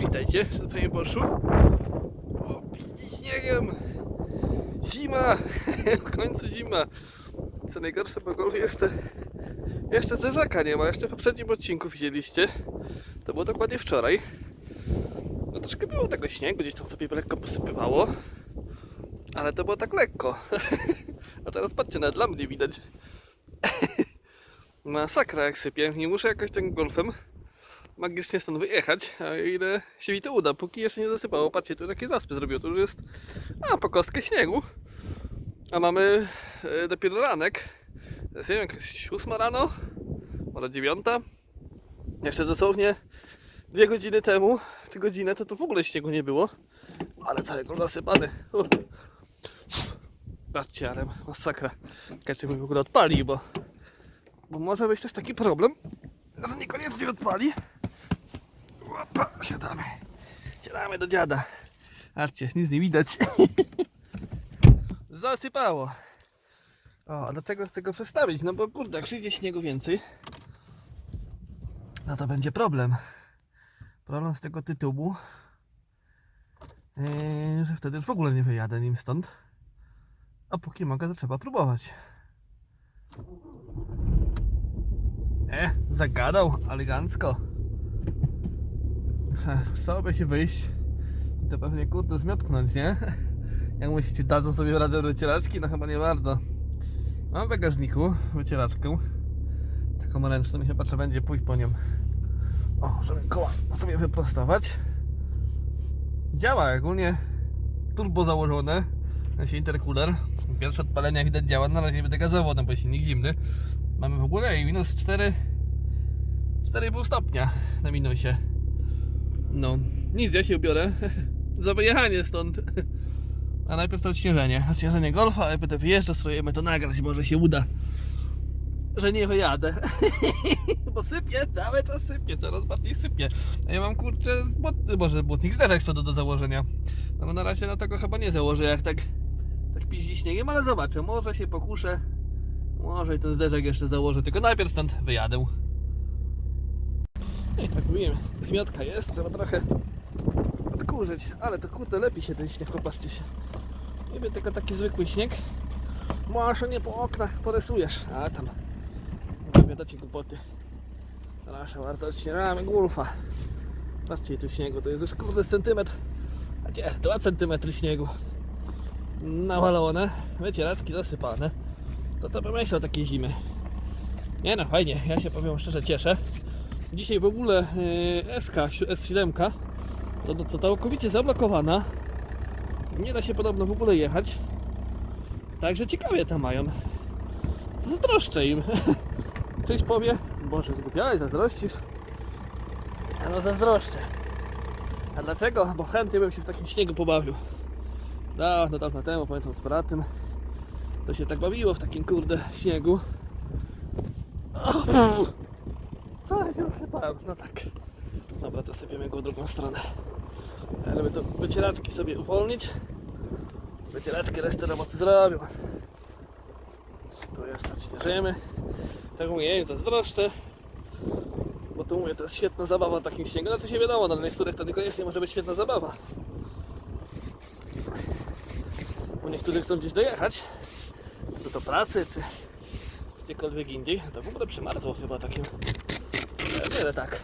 witajcie, panie Boszu. O, piździ śniegiem. Zima, w końcu zima. Co najgorsze, bo golf jeszcze, jeszcze zerzaka nie ma. Jeszcze w poprzednim odcinku widzieliście. To było dokładnie wczoraj. No troszkę było tego śniegu, gdzieś tam sobie lekko posypywało. Ale to było tak lekko. A teraz patrzcie, nawet dla mnie widać. Masakra jak sypie. Nie muszę jakoś tym golfem magicznie stąd wyjechać, a ile się mi to uda, póki jeszcze nie zasypało. Patrzcie, tu takie zaspy zrobiło, to już jest a, po kostkę śniegu. A mamy e, dopiero ranek. Nie wiem, jakaś 8 rano, może 9. Jeszcze dosłownie dwie godziny temu, tę godzinę to tu w ogóle śniegu nie było. Ale cały go zasypany. Uh. Patrzcie, ale masakra. Każdy mi w ogóle odpali, bo, bo może być też taki problem, że niekoniecznie odpali. Opa, siadamy. Siadamy do dziada. Patrzcie, nic nie widać. Zasypało. O, a dlatego chcę go przestawić, no bo kurde, przyjdzie śniegu więcej, no to będzie problem. Problem z tego tytułu, yy, że wtedy już w ogóle nie wyjadę nim stąd. A póki mogę, to trzeba próbować. E, zagadał elegancko. Chciałoby się wyjść. To pewnie kurde zmiotknąć, nie? Jak myślicie, dadzą sobie radę wycieraczki? No chyba nie bardzo. Mam w bagażniku wycieraczkę. Taką ręczną i chyba trzeba będzie pójść po nią. O, żeby koła sobie wyprostować. Działa ogólnie. Turbo założone. Znaczy intercooler. Pierwsze odpalenie jak widać działa. Na razie nie będę gazował, ten bo silnik zimny. Mamy w ogóle minus 4 4,5 stopnia na minusie. No, nic, ja się ubiorę za wyjechanie stąd. A najpierw to odśnieżenie. Odśnieżenie golfa, ale będę wyjeżdżał, spróbujemy to nagrać, może się uda. Że nie wyjadę. Bo sypie, cały czas sypie, coraz bardziej sypie. A ja mam kurczę, bot, może błotnik zderzak co do, do założenia. No na razie na tego chyba nie założę, jak tak, tak piździ śniegiem, ale zobaczę, może się pokuszę. Może i ten zderzak jeszcze założę, tylko najpierw stąd wyjadę. I tak mówiłem, zmiotka jest, trzeba trochę odkurzyć, ale to kurde lepiej się ten śnieg, popatrzcie się. Niby tylko taki zwykły śnieg, może nie po oknach porysujesz, a tam opowiadacie głupoty. Proszę bardzo, odśnieżamy golfa. Patrzcie tu śniegu, to jest już kurde centymetr, a gdzie? 2 centymetry śniegu. Nawalone, wycieraczki zasypane. To to bym myślał takiej zimy. Nie no, fajnie, ja się powiem szczerze cieszę. Dzisiaj w ogóle SK, S7 to, to całkowicie zablokowana. Nie da się podobno w ogóle jechać. Także ciekawie tam mają. Zazdroszczę im. Czyś powie, Boże, zgubiałeś, zazdrościsz. No zazdroszczę. A dlaczego? Bo chętnie bym się w takim śniegu pobawił. Dawno, dawno temu, pamiętam z bratem. To się tak bawiło w takim kurde śniegu. O, się zasypałem? No tak. Dobra, to sypiemy go w drugą stronę. Ale to wycieraczki sobie uwolnić. Wycieraczki resztę roboty zrobią. Tu jeszcze odśnieżymy. Tak mówię, zazdroszczę. Bo tu mówię, to jest świetna zabawa takim śniegu. No to się wiadomo, no, dla niektórych to niekoniecznie może być świetna zabawa. Bo niektórzy chcą gdzieś dojechać. Czy to do pracy, czy, gdziekolwiek indziej. To w ogóle przymarzło chyba takim. Wiele tak.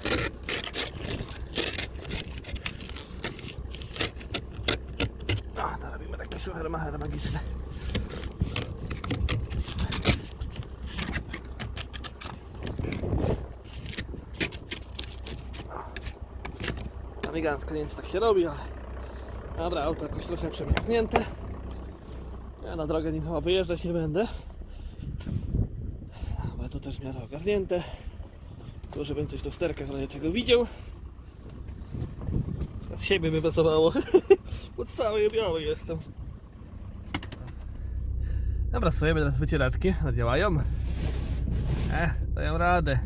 A, to robimy takie suchar machar magiczne. Elegancko, nie wiem czy tak się robi, ale... Dobra, auto jakoś trochę przemięknięte. Ja na drogę nim chyba wyjeżdżać nie będę. Dobra, to też miarę ogarnięte. Tylko żebym coś do sterka w razie czego widział. W siebie by pasowało. Bo cały biały jestem. Dobra, strojemy teraz wycieraczki. One działają. E, dają radę.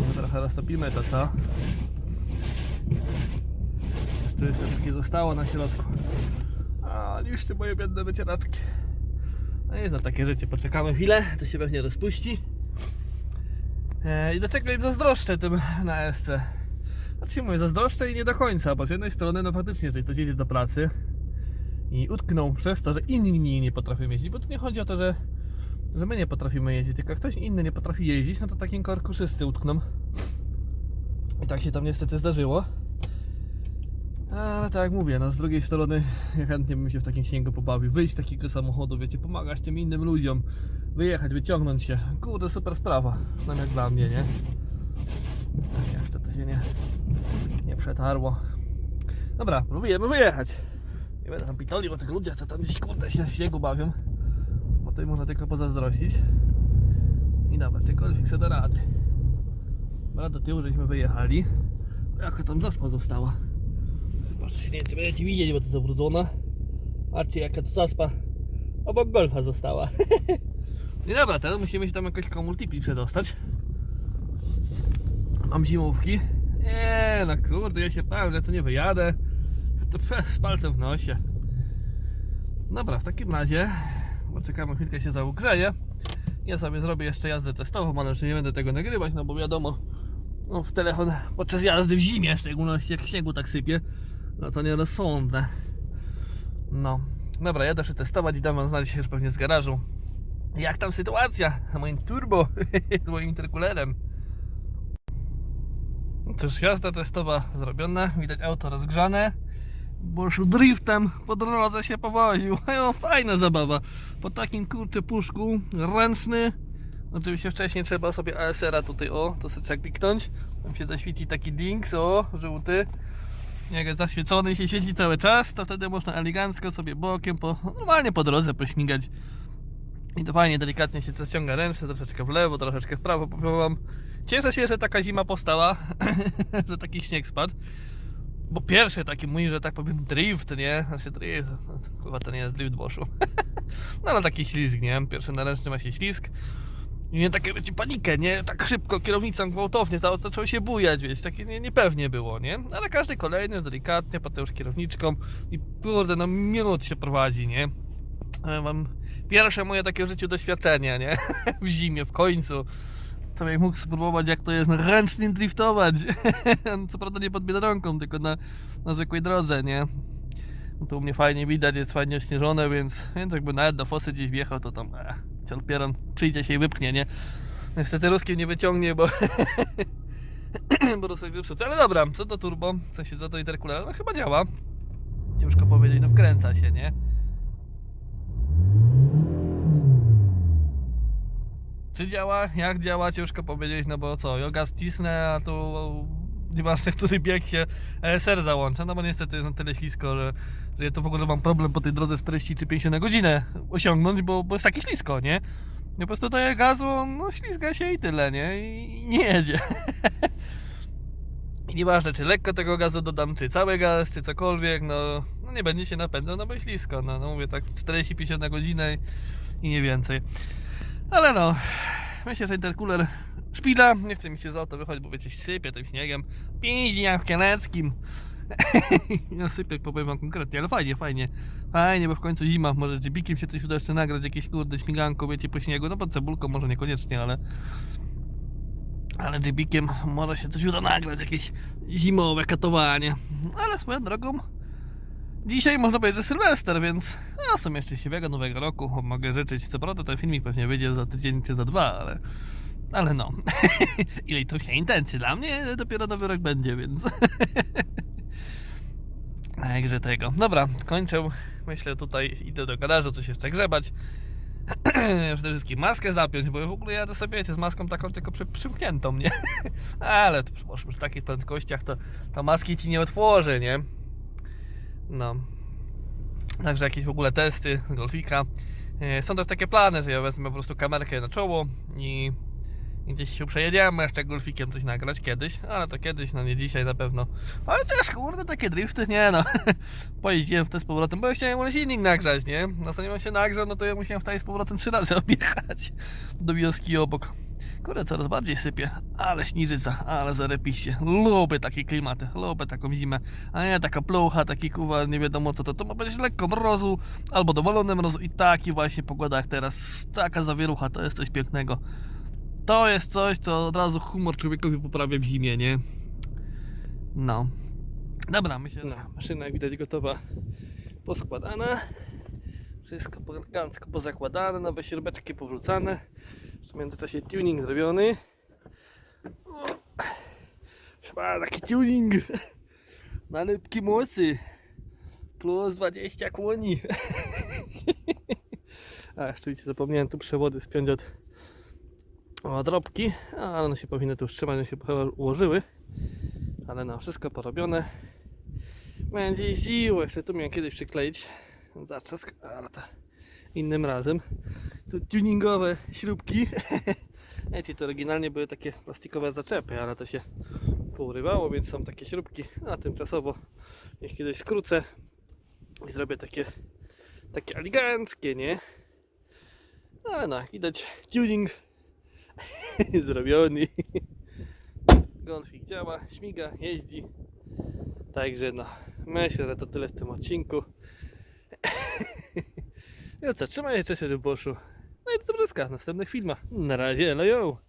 Może trochę roztopimy to, co? Jeszcze jeszcze takie zostało na środku. A, niszczy moje biedne wycieraczki. No jest na takie życie. Poczekamy chwilę, to się pewnie rozpuści. E, I dlaczego im zazdroszczę tym na SC? Znaczy mówię, zazdroszczę i nie do końca, bo z jednej strony, no faktycznie, jeżeli ktoś jedzie do pracy i utknął przez to, że inni nie potrafią jeździć, bo tu nie chodzi o to, że, że my nie potrafimy jeździć, tylko ktoś inny nie potrafi jeździć, no to takim korku wszyscy utkną. I tak się tam niestety zdarzyło. Ale tak jak mówię, no z drugiej strony ja chętnie bym się w takim śniegu pobawił, wyjść z takiego samochodu, wiecie, pomagać tym innym ludziom, wyjechać, wyciągnąć się. Kurde, super sprawa, przynajmniej jak dla mnie, nie? Jeszcze to się nie, nie przetarło. Dobra, próbujemy wyjechać. Nie będę tam pitolił o tych ludziach, co tam gdzieś kurde się w śniegu bawią. Bo tutaj można tylko pozazdrościć. I dobra, czegokolwiek se da rady. Dobra, do tyłu żeśmy wyjechali. Jaka tam zaspa została. Patrzcie, nie wiem, będziecie widzieć, bo to zabrudzona. Patrzcie, jaka to zaspa obok golfa została. I dobra, teraz musimy się tam jakoś koło multipli przedostać. Mam zimówki. Nie, no kurde, ja się bałem, że to nie wyjadę. To pff, z palcem w nosie. Dobra, w takim razie poczekamy chwilkę się zaogrzeje. Ja sobie zrobię jeszcze jazdę testową, ale już nie będę tego nagrywać, no bo wiadomo, no, w telefon podczas jazdy w zimie, w szczególności jak śniegu tak sypie, no to nierozsądne. No, dobra, jadę przetestować i dam wam znać już pewnie z garażu. Jak tam sytuacja na moim turbo, z moim interkulerem. Cóż, jazda testowa zrobiona, widać auto rozgrzane. Bo już driftem po drodze się powoził. No, fajna zabawa. Po takim kurczę puszku, ręczny. Oczywiście wcześniej trzeba sobie ASR-a tutaj, o, to sobie trzeba kliknąć. Tam się zaświeci taki dings, o, żółty. Jak zaświecony się świeci cały czas, to wtedy można elegancko sobie bokiem, po, normalnie po drodze pośmigać. I to fajnie, delikatnie się zaciąga ręce, troszeczkę w lewo, troszeczkę w prawo popływam. Cieszę się, że taka zima powstała, że taki śnieg spadł. Bo pierwszy taki mój, że tak powiem, drift, nie? Znaczy drift, no chyba to nie jest drift boszu. no ale taki ślizg, nie? Pierwszy naręczny ma się ślizg. Nie takie, wiecie, panikę, nie? Tak szybko, kierownicą gwałtownie, cało zaczęło się bujać, wiecie, takie nie, niepewnie było, nie? Ale każdy kolejny już delikatnie, potem już kierowniczką i kurde, no minut się prowadzi, nie? Powiem Wam, pierwsze moje takie w życiu doświadczenie, nie? w zimie, w końcu. Człowiek mógł spróbować jak to jest no, ręcznie driftować. Co prawda nie pod biedronką, tylko na, na zwykłej drodze, nie? No to u mnie fajnie widać, jest fajnie ośnieżone, więc, więc jakby nawet do fosy gdzieś wjechał, to tam eh, cielpieron przyjdzie się i wypchnie, nie? Niestety ruskiem nie wyciągnie, bo bo rusek zepsuty. Ale dobra, co to turbo? W sensie co to intercooler? No chyba działa. Ciężko powiedzieć, no wkręca się, nie? Czy działa? Jak działa? Ciężko powiedzieć, no bo co, joga ścisnę, a tu nieważne, który bieg się ESR załącza, no bo niestety jest na tyle ślisko, że, że ja to w ogóle mam problem po tej drodze 40 czy 50 na godzinę osiągnąć, bo, bo jest takie ślisko, nie? Ja po prostu daję gazu, no ślizga się i tyle, nie? I nie jedzie. I nieważne, czy lekko tego gazu dodam, czy cały gaz, czy cokolwiek, no, no nie będzie się napędzał, no bo ślisko, no, no mówię tak 40-50 na godzinę i nie więcej. Ale no, myślę, że intercooler szpila. Nie chce mi się z auto wychodzić, bo wiecie, sypie tym śniegiem. Jak w Kieleckim. no sypie, powiem wam konkretnie, ale fajnie, fajnie. Fajnie, bo w końcu zima. Może jeepikiem się coś uda jeszcze nagrać, jakieś kurde śmiganko, wiecie, po śniegu. No pod cebulką może niekoniecznie, ale... Ale jeepikiem może się coś uda nagrać, jakieś zimowe katowanie. Ale swoją drogą, Dzisiaj można powiedzieć, że Sylwester, więc no, są jeszcze siwego nowego roku. Mogę życzyć, co prawda ten filmik pewnie wyjdzie za tydzień czy za dwa, ale, ale no. Ile to się intencji dla mnie, dopiero nowy rok będzie, więc. Także tego. Dobra, kończę. Myślę tutaj idę do garażu, coś jeszcze grzebać. Przede wszystkim maskę zapiąć, bo w ogóle jadę sobie wiecie, z maską taką tylko przy, przymkniętą, nie? Ale to przy, przy takich prędkościach to, to maski ci nie otworzy, nie? No. Także jakieś w ogóle testy Golfika. E, Są też takie plany, że ja wezmę po prostu kamerkę na czoło i gdzieś się przejedziemy jeszcze Golfikiem coś nagrać kiedyś, ale to kiedyś, no nie dzisiaj na pewno. Ale też kurde takie drifty, nie no. Pojeździłem w te z powrotem, bo ja chciałem silnik nagrzać, nie? No zanim on się nagrzał, no to ja musiałem wtedy z powrotem trzy razy objechać do wioski obok. Kurde, coraz bardziej sypie, ale śniżyca, ale zarepiście. Lubię takie klimaty, lubię taką zimę, a nie taka plucha, taki kuwa, nie wiadomo co to. To ma być lekko mrozu, albo dowolony mrozu i taki właśnie pogoda jak teraz. Taka zawierucha, to jest coś pięknego. To jest coś, co od razu humor człowiekowi poprawia w zimie, nie? No. Dobra, myślę, że maszyna jak widać gotowa, poskładana. Wszystko elegancko pozakładane, nowe śrubeczki powrócane. W międzyczasie tuning zrobiony. Chyba taki tuning. Na lepki mosy. Plus 20 kłoni. A jeszcze widzicie, zapomniałem tu przewody spiąć od od drobki, ale one się powinny tu trzymać, one się chyba ułożyły. Ale no, wszystko porobione. Będzie jeździło, jeszcze tu miałem kiedyś przykleić zaczesk, ale to innym razem. Tu tuningowe śrubki. Wiecie, to oryginalnie były takie plastikowe zaczepy, ale to się pourywało, więc są takie śrubki. A tymczasowo niech kiedyś skrócę i zrobię takie takie eleganckie, nie? Ale no, widać tuning zrobiony. Golfik działa, śmiga, jeździ. Także no, myślę, że to tyle w tym odcinku. No co, trzymaj się, Ryboszu. No i do zobaczenia w następnych filmach. Na razie, hello!